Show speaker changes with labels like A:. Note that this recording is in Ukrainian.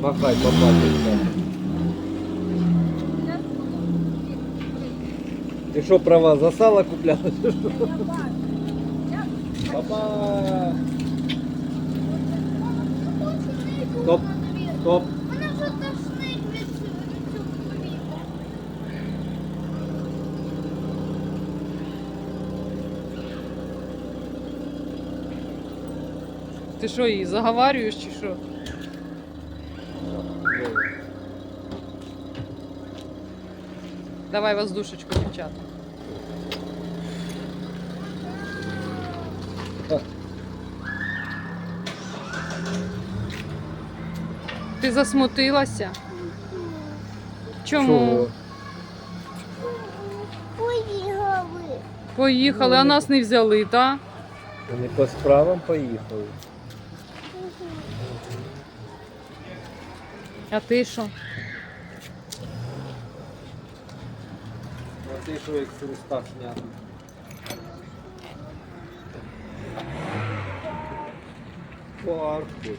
A: Махай, попадешся. Ти що, права за сало купляла? Папа! Стоп, стоп.
B: Мене вже тошнить від цього повітря.
C: Ти що її заговарюєш чи що? Давай воздушечку, дівчата. Ти засмутилася? Чому?
A: Чого?
B: Поїхали.
C: Поїхали, а нас не взяли, так?
A: Вони по справам поїхали.
C: А ти що?
A: А ти що як з хруста снято? Парк хочеш.